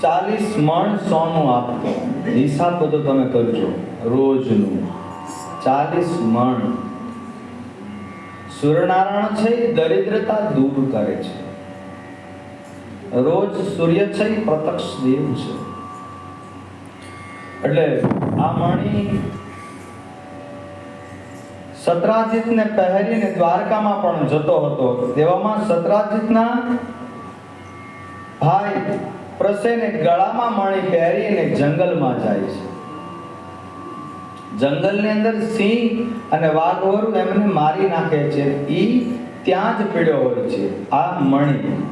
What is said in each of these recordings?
ચાલીસ મણ સોનું આપતો હિસાબ બધો તમે કરજો, રોજનું. ચાલીસ મણ. સૂર્યનારાયણ છે દરિદ્રતા દૂર કરે છે. રોજ સૂર્ય છે પ્રત્યક્ષ દેવ છે. એટલે આ મણી સત્રાજીતને પહેરીને દ્વારકામાં પણ જતો હતો. તેવામાં સત્રાજીતના ભાઈ પ્રસેને ગળામાં મણી પહેરીને જંગલમાં જાય છે. જંગલની અંદર સિંહ અને વાઘવરુ એમને મારી નાખે છે. ઈ ત્યાં જ પીડ્યો હોય છે. આ મણી.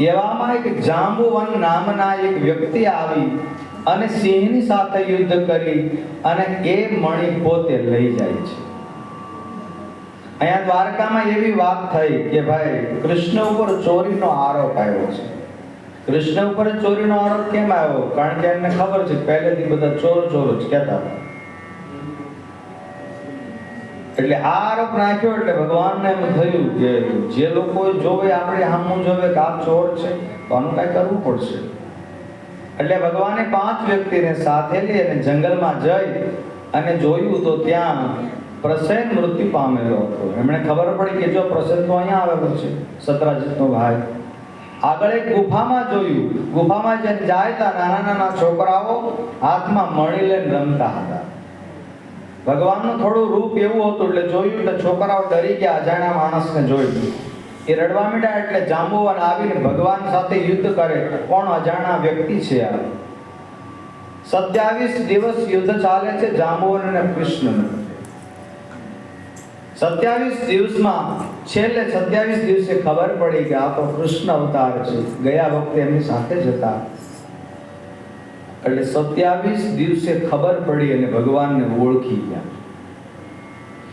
એવામાં એક જાંબુવન નામના એક વ્યક્તિ આવી અને સિંહની સાથે યુદ્ધ કરી અને એ મણી પોતે લઈ જાય છે. અહીંયા દ્વારકામાં એવી વાત થઈ કે ભાઈ કૃષ્ણ ઉપર ચોરીનો આરોપ આવ્યો છે. કૃષ્ણ ઉપર ચોરીનો આરોપ કેમ આવ્યો? કારણ કે એમને ખબર છે, પહેલેથી બધા ચોર ચોર જ કહેતા એટલે આ આરોપ નાખ્યો એટલે ભગવાનને એમ થયું કે જે લોકો જોવે આપણે હામું જોવે કે આ ચોર છે, તો આનું કાંઈ કરવું પડશે. એટલે ભગવાને પાંચ વ્યક્તિને સાથે લઈ અને જંગલમાં જઈ અને જોયું તો ત્યાં પ્રસેન મૃત્યુ પામેલો હતો. એમણે ખબર પડી કે જો પ્રસેન તો અહીંયા આવેલો છે, સતરાજીતનો ભાઈ. આગળ એક ગુફામાં જોયું. ગુફામાં જેને જાય ત્યાં નાના નાના છોકરાઓ હાથમાં મણી લઈને રમતા હતા. ભગવાનનું થોડું રૂપ એવું હતું એટલે જોયું એટલે છોકરાઓ ડરી ગયા, અજાણ્યા માણસને જોયું. એ રડવા માંડ્યા એટલે જાંબુવાન આવીને ભગવાન સાથે યુદ્ધ કરે. કોણ અજાણ્યા વ્યક્તિ છે આ? સત્યાવીસ દિવસ યુદ્ધ ચાલે છે જાંબુવાન અને કૃષ્ણનું. સત્યાવીસ દિવસમાં છેલ્લે સત્યાવીસ દિવસે ખબર પડી કે આ તો કૃષ્ણ અવતાર છે. ગયા વખતે એમની સાથે જ હતા. એટલે સત્યાવીસ દિવસે ખબર પડી અને ભગવાનને ઓળખી ગયા.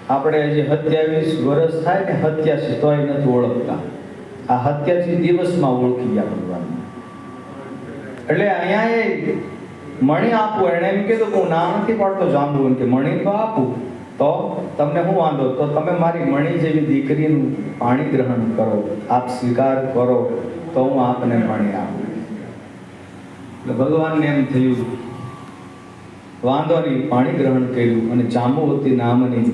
આપણે જે સત્યાવીસ વર્ષ થાય ને સત્યાસી તોય નથી ઓળખતા. આ સત્યાસી દિવસમાં ઓળખી ગયા ભગવાનને. એટલે અહીંયા એ મણી આપું. એણે એમ કીધું કે હું ના નથી પાડતો જાંબુ કે મણી તો આપું. તો તમને હું વાંધો, તો તમે મારી મણી જેવી દીકરીનું પાણી ગ્રહણ કરો. આપ સ્વીકાર કરો, તો હું આપને મણી આપું. એટલે ભગવાનને એમ થયું, વાંધો નહીં, પાણી ગ્રહણ કર્યું અને જાંબુવતી નામની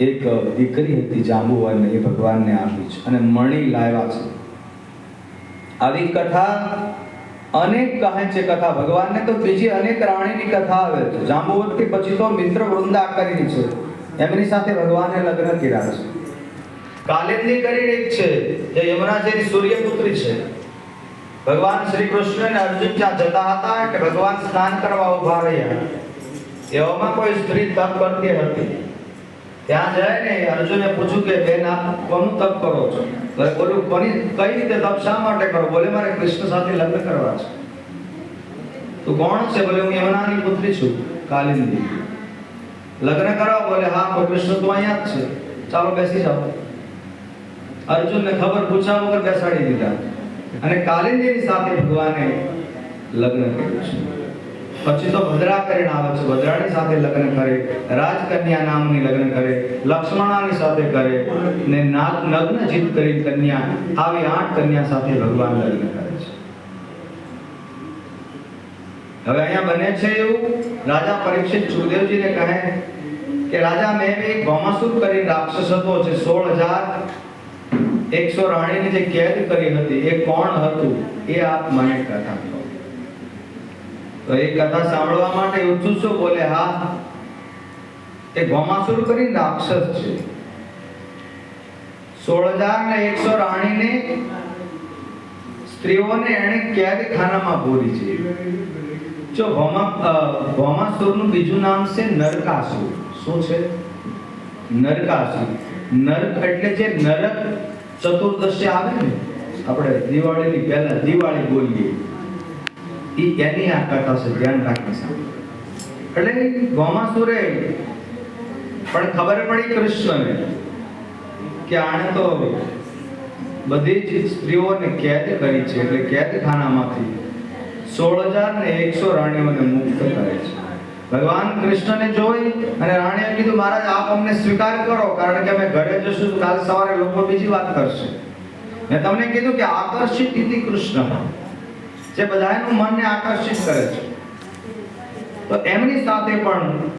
એક દીકરી હતી જાંબુવાને એ ભગવાનને આપી છે અને મણી લાવ્યા છે. આવી કથા અનેક કહે છે કથા. ભગવાનને તો બીજી અનેક રાણીની કથા આવે છે. જાંબુવતથી પછી તો મિત્ર વૃંદા કરી છે. એમની સાથે ભગવાને લગ્ન કર્યા છે. કાલિંદી કરીને એક છે, જે યમુનાજીની સૂર્યપુત્રી છે. ભગવાન શ્રી કૃષ્ણ અને અર્જુન જ્યાં જતા હતા કે ભગવાન સ્નાન કરવા ઊભા રહ્યા. એવામાં કોઈ સ્ત્રી તપ કરતી હતી. ત્યાં જઈને અર્જુને પૂછ્યું કે બેન, આપ કોનું તપ કરો છો? તો બોલ્યું કોની કઈ રીતે તપ? શા માટે કરો? બોલે, મારે કૃષ્ણ સાથે લગ્ન કરવા છે. તું કોણ છે? બોલે, હું યમુનાની પુત્રી છું, કાલિંદી. લગ્ન કરવા બોલે, હા, પણ કૃષ્ણ, તો અહીંયા જ છે. ચાલો, બેસી જાઓ. અર્જુનને ખબર પૂછ્યા વગર બેસાડી દીધા અને કાલિંદીની સાથે ભગવાને લગ્ન કર્યું છે. પછી તો ભદ્રા કરીને આવે છે. ભદ્રાની સાથે લગ્ન કરે, રાજકન્યા નામની લગ્ન કરે, લક્ષ્મણાની સાથે કરે ને નાગ નગ્ન જીત કરી કન્યા, આવી આઠ કન્યા સાથે ભગવાન લગ્ન કરે છે. હવે અહીંયા બને છે એવું રાજા પરીક્ષિત સુખદેવજીને કહે કે, રાજા, મેં એક ભૌમાસુર કરી રાક્ષસ હતો જે સોળ હજાર એકસો રાણીની જે કેદ કરી હતી, એ કોણ હતું? એ આપ મને કથા તો એ કથા સાંભળવા માટે ઉત્સુસો બોલે, હા એ ગોમાસુર કરી રાક્ષસ છે. સોળ હજાર ને એકસો રાણીને સ્ત્રીઓને એણે ક્યારે ખાનામાં પૂરી છે. જો ભોમા ભૌમાસુરનું બીજું નામ છે નરકાસુર. શું છે? નરકાસુર. નરક એટલે જે નરક ચતુર્દશી આવે ને, આપણે દિવાળીની પહેલા દિવાળી બોલીએ. ઈ એની આ કથા છે ધ્યાન સાંભળો. એટલે ભૌમાસુરે પણ ખબર પડી કૃષ્ણને કે આણે તો બધી જ સ્ત્રીઓને કેદ કરી છે, એટલે કેદખાનામાંથી સોળ હજાર ને એકસો રાણીઓને મુક્ત કરે છે. ભગવાન કૃષ્ણને જોઈ અને રાણીએ કીધું, મહારાજ, આપ અમને સ્વીકાર કરો, કારણ કે અમે ઘરે જશું કાલ સવારે લોકો બીજી વાત કરશે. મેં તમને કીધું કે આકર્ષિત ઇતિ કૃષ્ણ. જે બધાનું મનને આકર્ષિત કરે છે. તો એમની સાથે પણ